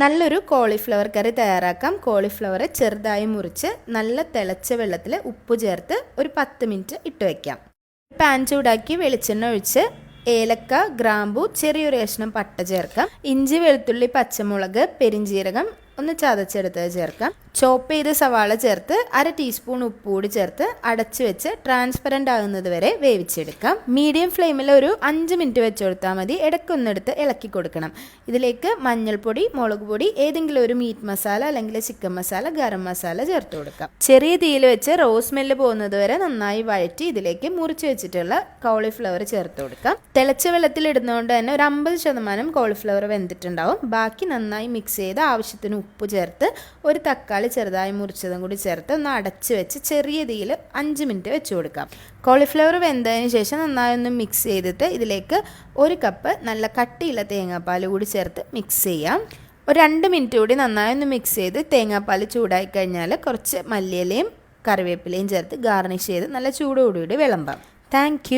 നല്ലൊരു കോളിഫ്ലവർ കറി തയ്യാറാക്കാം. കോളിഫ്ലവർ ചെറുതായി മുറിച്ച് നല്ല തിളച്ച വെള്ളത്തിൽ ഉപ്പ് ചേർത്ത് ഒരു പത്ത് മിനിറ്റ് ഇട്ട് വയ്ക്കാം പാൻ ചൂടാക്കി വെളിച്ചെണ്ണ ഒഴിച്ച് ഏലക്ക ഗ്രാമ്പു ചെറിയൊരു കഷ്ണം പട്ട ചേർക്കാം. ഇഞ്ചി വെളുത്തുള്ളി പച്ചമുളക് പെരിഞ്ചീരകം ഒന്ന് ചതച്ചെടുത്തത് ചേർക്കാം. ചോപ്പ് ചെയ്ത സവാള ചേർത്ത് അര ടീസ്പൂൺ ഉപ്പ് കൂടി ചേർത്ത് അടച്ചു വെച്ച് ട്രാൻസ്പെറന്റ് ആകുന്നത് വരെ വേവിച്ചെടുക്കാം. മീഡിയം ഫ്ലെയിമിൽ ഒരു അഞ്ച് മിനിറ്റ് വെച്ച് കൊടുത്താൽ മതി. ഇടയ്ക്കൊന്നെടുത്ത് ഇളക്കി കൊടുക്കണം. ഇതിലേക്ക് മഞ്ഞൾപ്പൊടി മുളക് പൊടി ഏതെങ്കിലും ഒരു മീറ്റ് മസാല അല്ലെങ്കിൽ ചിക്കൻ മസാല ഗരം മസാല ചേർത്ത് കൊടുക്കാം. ചെറിയ തീയിൽ വെച്ച് റോസ് സ്മെല്ല് പോകുന്നത് വരെ നന്നായി വഴറ്റി ഇതിലേക്ക് മുറിച്ച് വെച്ചിട്ടുള്ള കോളിഫ്ലവർ ചേർത്ത് കൊടുക്കാം. തിളച്ച വെള്ളത്തിൽ ഇടുന്നതുകൊണ്ട് തന്നെ ഒരു അമ്പത് ശതമാനം കോളിഫ്ലവർ വെന്തിട്ടുണ്ടാവും. ബാക്കി നന്നായി മിക്സ് ചെയ്ത് ആവശ്യത്തിന് ചേർത്ത് ഒരു തക്കാളി ചെറുതായി മുറിച്ചതും കൂടി ചേർത്ത് ഒന്ന് അടച്ച് വെച്ച് ചെറിയ തീയിൽ അഞ്ച് മിനിറ്റ് വെച്ച് കൊടുക്കാം. കോളിഫ്ലവർ വെന്തതിന് ശേഷം നന്നായി ഒന്ന് മിക്സ് ചെയ്തിട്ട് ഇതിലേക്ക് ഒരു കപ്പ് നല്ല കട്ടിയുള്ള തേങ്ങാപ്പാൽ കൂടി ചേർത്ത് മിക്സ് ചെയ്യാം. ഒരു രണ്ട് മിനിറ്റ് കൂടി നന്നായി ഒന്ന് മിക്സ് ചെയ്ത് തേങ്ങാപ്പാൽ ചൂടായി കഴിഞ്ഞാൽ കുറച്ച് മല്ലിയിലയും കറിവേപ്പിലയും ചേർത്ത് ഗാർണിഷ് ചെയ്ത് നല്ല ചൂടോടുകൂടി വിളമ്പാം. താങ്ക്